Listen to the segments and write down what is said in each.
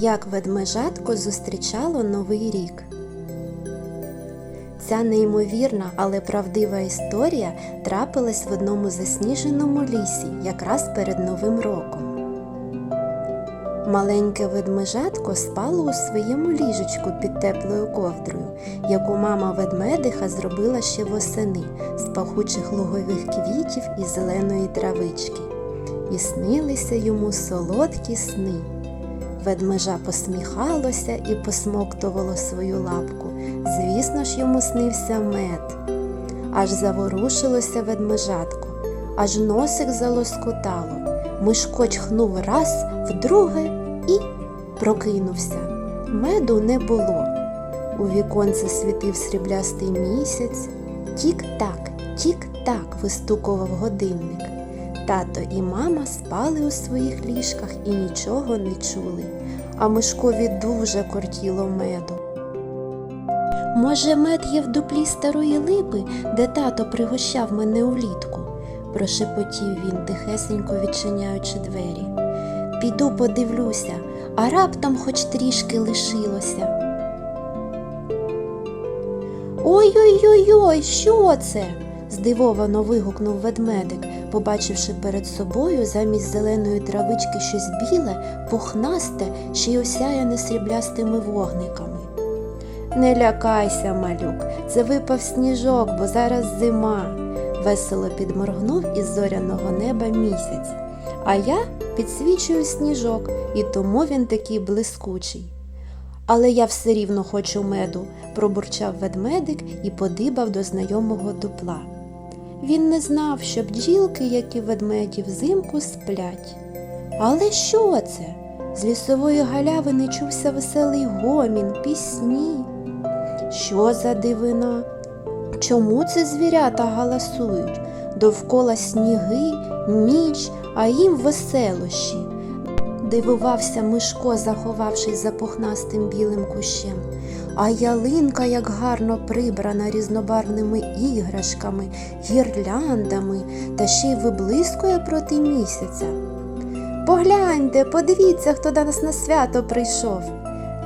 Як ведмежатко зустрічало Новий рік. Ця неймовірна, але правдива історія трапилась в одному засніженому лісі якраз перед Новим роком. Маленьке ведмежатко спало у своєму ліжечку під теплою ковдрою, яку мама ведмедиха зробила ще восени з пахучих лугових квітів і зеленої травички. І снилися йому солодкі сни. Ведмежа посміхалося і посмоктувало свою лапку. Звісно ж, йому снився мед. Аж заворушилося ведмежатко, аж носик залоскотало. Мишко чхнув раз, вдруге і прокинувся. Меду не було. У віконце світив сріблястий місяць. Тік-так, тік-так вистукував годинник. Тато і мама спали у своїх ліжках і нічого не чули, а Мишкові дуже кортіло меду. Може, мед є в дуплі старої липи, де тато пригощав мене улітку, прошепотів він, тихесенько відчиняючи двері. Піду подивлюся, а раптом хоч трішки лишилося. Ой-ой-ой, що це? Здивовано вигукнув ведмедик, побачивши перед собою замість зеленої травички щось біле, пухнасте, ще й осяяне сріблястими вогниками. Не лякайся, малюк, це випав сніжок, бо зараз зима, весело підморгнув із зоряного неба місяць. А я підсвічую сніжок, і тому він такий блискучий. Але я все рівно хочу меду, пробурчав ведмедик і подибав до знайомого дупла. Він не знав, що бджілки, як і ведмеді, взимку сплять. Але що це? З лісової галявини чувся веселий гомін, пісні. Що за дивина? Чому це звірята галасують? Довкола сніги, ніч, а їм веселощі. Дивувався Мишко, заховавшись за пухнастим білим кущем. А ялинка як гарно прибрана різнобарвними іграшками, гірляндами та ще й виблискує проти місяця. Погляньте, подивіться, хто до нас на свято прийшов.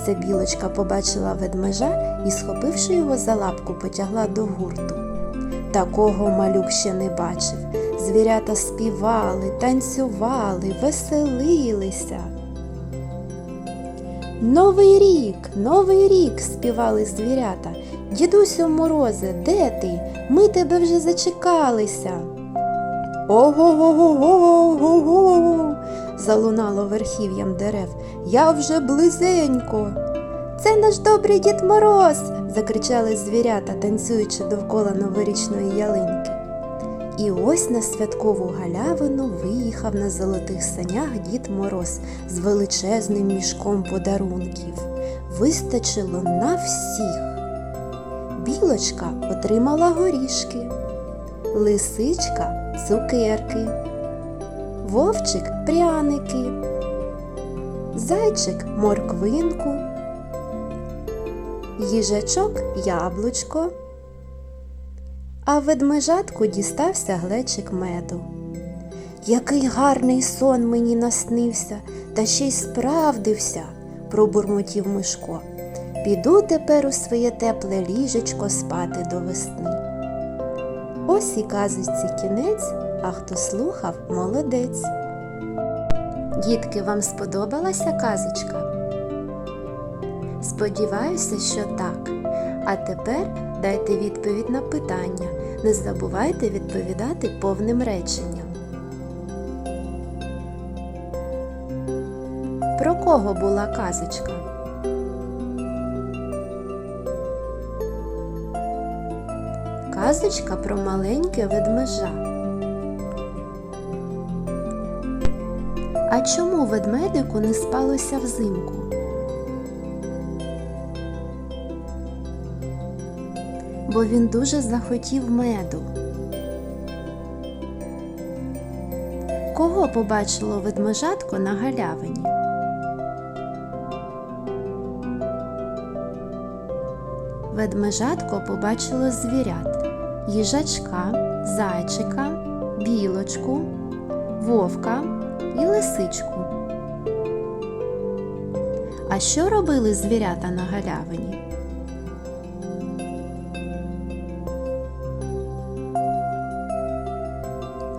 Це білочка побачила ведмежа і, схопивши його за лапку, потягла до гурту. Такого малюк ще не бачив. Звірята співали, танцювали, веселилися. Новий рік, новий рік, співали звірята. Дідусю морозе, де ти? Ми тебе вже зачекалися. Ого-го-го-го-го-го, залунало верхів'ям дерев. Я вже близенько. Це наш добрий дід Мороз. закричали звірята, танцюючи довкола новорічної ялинки. І ось на святкову галявину виїхав на золотих санях дід Мороз з величезним мішком подарунків. Вистачило на всіх. Білочка отримала горішки, лисичка цукерки, вовчик пряники, зайчик морквинку, їжачок яблучко а ведмежатку дістався глечик меду. Який гарний сон мені наснився, та ще й справдився, пробурмотів Мишко. Піду тепер у своє тепле ліжечко спати до весни. Ось і казочці кінець, а хто слухав, молодець. Дітки, вам сподобалася казочка? Сподіваюся, що так. А тепер дайте відповідь на питання. Не забувайте відповідати повним реченням. Про кого була казочка? Казочка про маленьке ведмежа. А чому ведмедику не спалося взимку? Бо він дуже захотів меду. Кого побачило ведмежатко на галявині? Ведмежатко побачило звірят їжачка, зайчика, білочку, вовка і лисичку. А що робили звірята на галявині?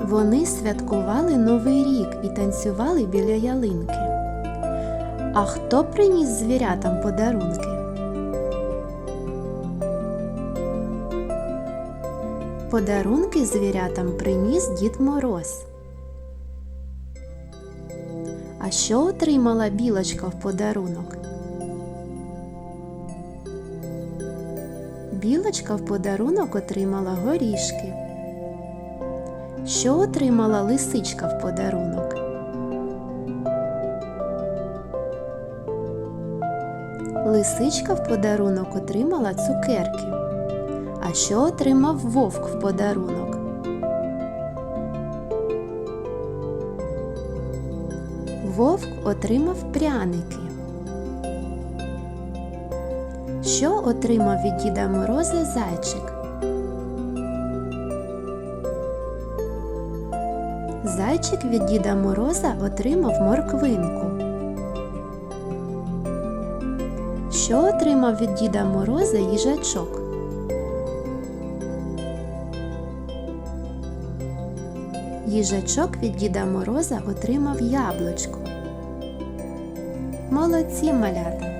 Вони святкували Новий рік і танцювали біля ялинки. А хто приніс звірятам подарунки? Подарунки звірятам приніс Дід Мороз. А що отримала білочка в подарунок? Білочка в подарунок отримала горішки. Що отримала лисичка в подарунок? Лисичка в подарунок отримала цукерки. А що отримав вовк в подарунок? Вовк отримав пряники. Що отримав від Діда Мороза зайчик? Зайчик від Діда Мороза отримав морквинку. Що отримав від Діда Мороза їжачок? Їжачок від Діда Мороза отримав яблучко. Молодці малята!